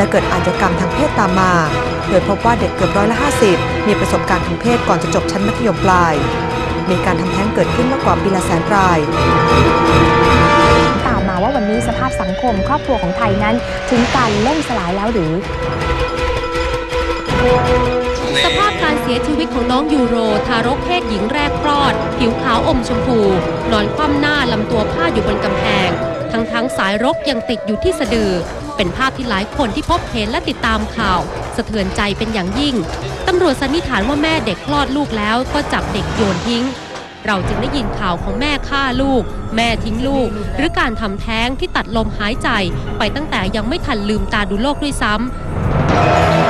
และเกิดอาชญากรรมทางเพศตามมา โดยพบว่าเด็กเกือบร้อยละ 50 มีประสบการณ์ทางเพศก่อนจะจบชั้นมัธยมปลาย มีการทำแท้งเกิดขึ้นมากกว่าปีละแสนรายตามมาว่าวันนี้สภาพสังคมครอบครัวของไทยนั้น ถึงการล่มสลายแล้วหรือ สภาพการเสียชีวิตของน้องยูโร ทารกเพศหญิงแรกคลอด ผิวขาวอมชมพู นอนคว่ำหน้าลำตัวพาดอยู่บนกำแพง ทั้งสายรกยังติดอยู่ที่สะดือ เป็นภาพที่หลายคนที่พบเห็นและติดตามข่าว สะเทือนใจเป็นอย่างยิ่ง ตำรวจสันนิษฐานว่าแม่เด็กคลอดลูกแล้วก็จับเด็กโยนทิ้ง เราจึงได้ยินข่าวของแม่ฆ่าลูก แม่ทิ้งลูก หรือการทำแท้งที่ตัดลมหายใจ ไปตั้งแต่ยังไม่ทันลืมตาดูโลกด้วยซ้ำ